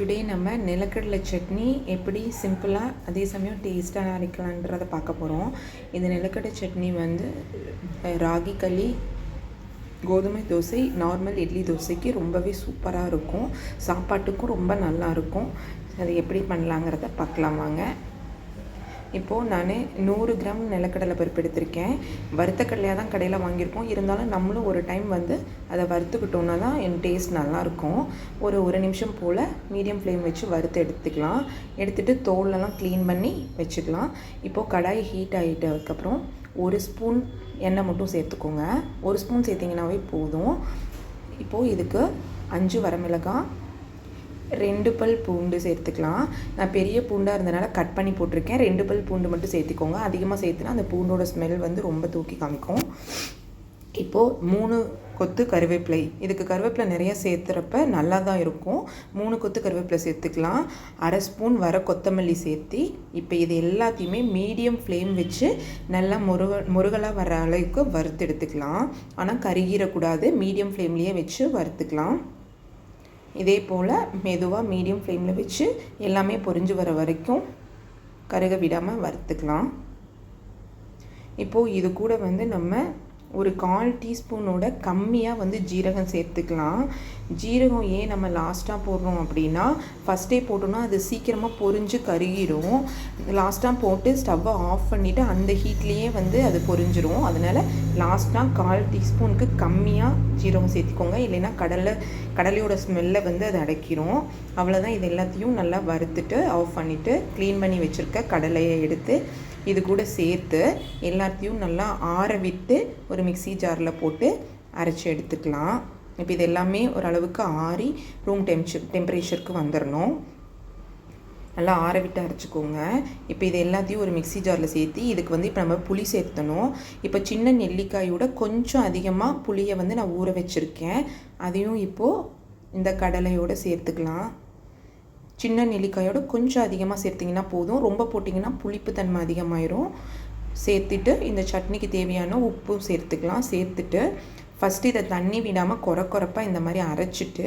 Today நம்ம நிலக்கடலை சட்னி எப்படி சிம்பிளாக அதே சமயம் டேஸ்ட்டாக அரைக்கலான்றதை பார்க்க போகிறோம் இந்த நிலக்கடலை சட்னி வந்து ராகி களி கோதுமை தோசை நார்மல் இட்லி தோசைக்கு ரொம்பவே சூப்பராக இருக்கும். சாப்பாட்டுக்கும் ரொம்ப நல்லா இருக்கும். அது எப்படி பண்ணலாங்கிறத பார்க்கலாம் வாங்க. இப்போது நான் நூறு கிராம் நிலக்கடலை பருப்பு எடுத்திருக்கேன். வறுத்த கடலையாக தான் கடையில் வாங்கியிருக்கோம். இருந்தாலும் நம்மளும் ஒரு டைம் வந்து அதை வறுத்துக்கிட்டோம்னா தான் என் டேஸ்ட் நல்லாயிருக்கும். ஒரு ஒரு நிமிஷம் போல் மீடியம் ஃப்ளேம் வச்சு வறுத்து எடுத்துக்கலாம். எடுத்துகிட்டு தோலெல்லாம் க்ளீன் பண்ணி வச்சுக்கலாம். இப்போது கடாய் ஹீட் ஆகிட்டதுக்கப்புறம் ஒரு ஸ்பூன் எண்ணெய் மட்டும் சேர்த்துக்கோங்க. ஒரு ஸ்பூன் சேர்த்திங்கனாவே போதும். இப்போது இதுக்கு அஞ்சு வரமிளகாய் ரெண்டு பல் பூண்டு சேர்த்துக்கலாம். நான் பெரிய பூண்டாக இருந்தனால கட் பண்ணி போட்டிருக்கேன். ரெண்டு பல் பூண்டு மட்டும் சேர்த்துக்கோங்க. அதிகமாக சேர்த்துனா அந்த பூண்டோட ஸ்மெல் வந்து ரொம்ப தூக்கி காமிக்கும். இப்போது மூணு கொத்து கருவேப்பிலை. இதுக்கு கருவேப்பிலை நிறைய சேர்த்துறப்ப நல்லா தான் இருக்கும். மூணு கொத்து கருவேப்பிலை சேர்த்துக்கலாம். அரை ஸ்பூன் வர கொத்தமல்லி சேர்த்து இப்போ இது எல்லாத்தையுமே மீடியம் ஃப்ளேம் வச்சு நல்லா முருக முருகலாக வர அளவுக்கு வறுத்து எடுத்துக்கலாம். ஆனால் கருகிடக்கூடாது மீடியம் ஃப்ளேம்லேயே வச்சு வறுத்துக்கலாம். இதே போல் மெதுவாக மீடியம் ஃப்ளேமில் வச்சு எல்லாமே பொரிஞ்சு வர வரைக்கும் கருக விடாமல் வறுத்துக்கலாம். இப்போது இது கூட வந்து நம்ம ஒரு கால் டீஸ்பூனோட கம்மியாக வந்து ஜீரகம் சேர்த்துக்கலாம். ஜீரகம் ஏன் நம்ம லாஸ்ட்டாக போடுறோம் அப்படின்னா ஃபஸ்ட்டே போட்டோம்னா அது சீக்கிரமாக பொரிஞ்சு கருகிடும் லாஸ்ட்டாக போட்டு ஸ்டவ்வை ஆஃப் பண்ணிவிட்டு அந்த ஹீட்லேயே வந்து அது பொறிஞ்சிரும் அதனால் லாஸ்ட்டாக கால் டீஸ்பூனுக்கு கம்மியாக ஜீரகம் சேர்த்துக்கோங்க. இல்லைன்னா கடலை கடலையோட ஸ்மெல்லை வந்து அது அடைக்கிரும். அவ்வளோதான் இது எல்லாத்தையும் நல்லா வறுத்துட்டு ஆஃப் பண்ணிவிட்டு க்ளீன் பண்ணி வச்சுருக்க கடலையை எடுத்து இது கூட சேர்த்து எல்லாத்தையும் நல்லா ஆற விட்டு ஒரு மிக்ஸி ஜாரில் போட்டு அரைச்சி எடுத்துக்கலாம். இப்போ இது எல்லாமே ஓரளவுக்கு ஆறி ரூம் டெம்ச்சர் டெம்பரேச்சருக்கு வந்துடணும் நல்லா ஆற விட்டு அரைச்சிக்கோங்க. இப்போ இது எல்லாத்தையும் ஒரு மிக்ஸி ஜாரில் சேர்த்து இதுக்கு வந்து இப்போ நம்ம புளி சேர்த்தணும். இப்போ சின்ன நெல்லிக்காயோட கொஞ்சம் அதிகமாக புளியை வந்து நான் ஊற வச்சுருக்கேன். அதையும் இப்போது இந்த கடலையோடு சேர்த்துக்கலாம். சின்ன நெல்லிக்காயோட கொஞ்சம் அதிகமாக சேர்த்திங்கன்னா போதும். ரொம்ப போட்டிங்கன்னா புளிப்பு தன்மை அதிகமாயிரும். சேர்த்துட்டு இந்த சட்னிக்கு தேவையான உப்பும் சேர்த்துக்கலாம். சேர்த்துட்டு ஃபஸ்ட்டு இதை தண்ணி விடாமல் குறை குறைப்பாக இந்த மாதிரி அரைச்சிட்டு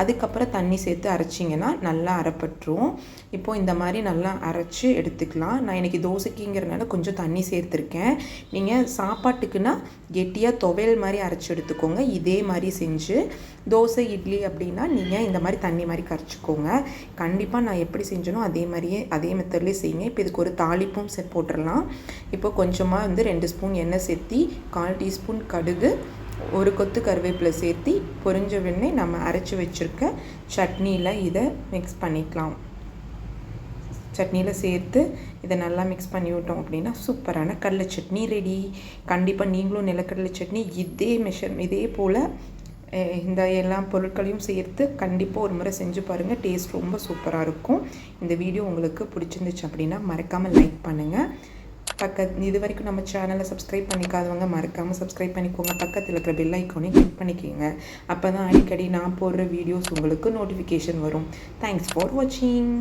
அதுக்கப்புறம் தண்ணி சேர்த்து அரைச்சிங்கன்னா நல்லா அரைப்பட்டுரும். இப்போது இந்த மாதிரி நல்லா அரைச்சி எடுத்துக்கலாம். நான் இன்றைக்கி தோசைக்குங்கிறனால கொஞ்சம் தண்ணி சேர்த்துருக்கேன். நீங்கள் சாப்பாட்டுக்குன்னா கெட்டியாக துவையல் மாதிரி அரைச்சி எடுத்துக்கோங்க. இதே மாதிரி செஞ்சு தோசை இட்லி அப்படின்னா நீங்கள் இந்த மாதிரி தண்ணி மாதிரி கரைச்சிக்கோங்க. கண்டிப்பாக நான் எப்படி செஞ்சனோ அதே மாதிரியே அதே மெத்தட்லேயே செய்யுங்க. இப்போ இதுக்கு ஒரு தாளிப்பும் போட்டுடலாம். இப்போ கொஞ்சமாக வந்து ரெண்டு ஸ்பூன் எண்ணெய் சேர்த்தி கால் டீஸ்பூன் கடுகு ஒரு கொத்து கருவேப்பிலை சேர்த்து பொரிஞ்ச உடனே நம்ம அரைச்சி வச்சுருக்க சட்னியில் இதை மிக்ஸ் பண்ணிக்கலாம். சட்னியில் சேர்த்து இதை நல்லா மிக்ஸ் பண்ணி விட்டோம் அப்படின்னா சூப்பரான கடலை சட்னி ரெடி கண்டிப்பாக நீங்களும் நிலக்கடலை சட்னி இதே மெஷர் இதே போல் இந்த எல்லா பொருட்களையும் சேர்த்து கண்டிப்பாக ஒரு முறை செஞ்சு பாருங்கள் டேஸ்ட் ரொம்ப சூப்பராக இருக்கும். இந்த வீடியோ உங்களுக்கு பிடிச்சிருந்துச்சு அப்படின்னா மறக்காமல் லைக் பண்ணுங்கள் பக்கத் இது வரைக்கும் நம்ம சேனலை சப்ஸ்கிரைப் பண்ணிக்காதவங்க மறக்காமல் சப்ஸ்கிரைப் பண்ணிக்கோங்க. பக்கத்தில் இருக்கிற பெல் ஐக்கானையும் கிளிக் பண்ணிக்கோங்க. அப்போ தான் அடிக்கடி நான் போடுற வீடியோஸ் உங்களுக்கு நோட்டிஃபிகேஷன் வரும். தேங்க்ஸ் ஃபார் வாட்சிங்